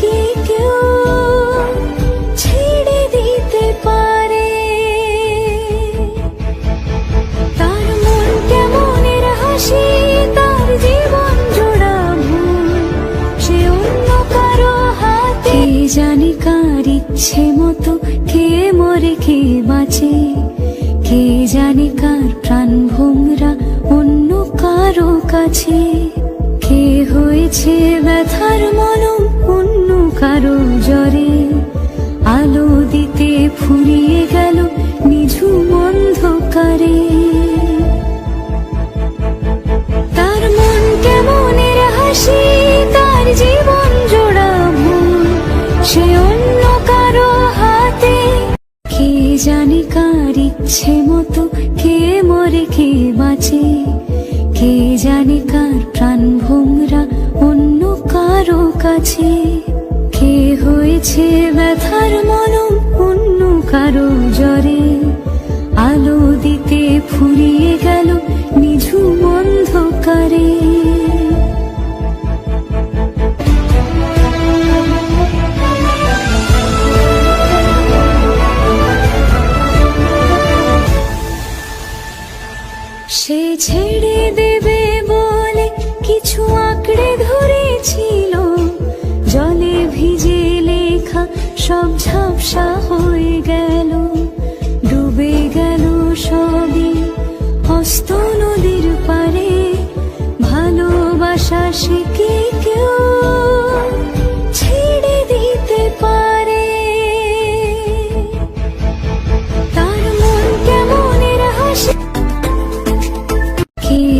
ভালোবাসা কেউ ছেড়ে দিতে পারে তার মন কেমনের হাসি তার জীবন জোড়া সে অন্য কারও হাতে কে জানি ইচ্ছে মতো কে মরে কে বাঁচে? কে জানি কার প্রাণ অন্য কারও কাছে? কে হয়েছে ব্যথার মলম অন্য কারও জ্বরে আলো দিতে ফুরিয়ে গেল নিঝুম অন্ধকারে। তার মন কেমনের হাসি, তার জীবন জোড়া মন সে অন্য কারও হাতে। কে জানি কার ইচ্ছে মতো, কে মরে, কে বাঁচে। কে জানি কার প্রাণ ভোমরা অন্য কারও কাছে। হয়েছে ব্যথার মলম অন্য কারও জ্বরে। আলো দিতে ফুরিয়ে গেল নিঝুম অন্ধকারে। সে ছেড়ে দেবে বলে কিছু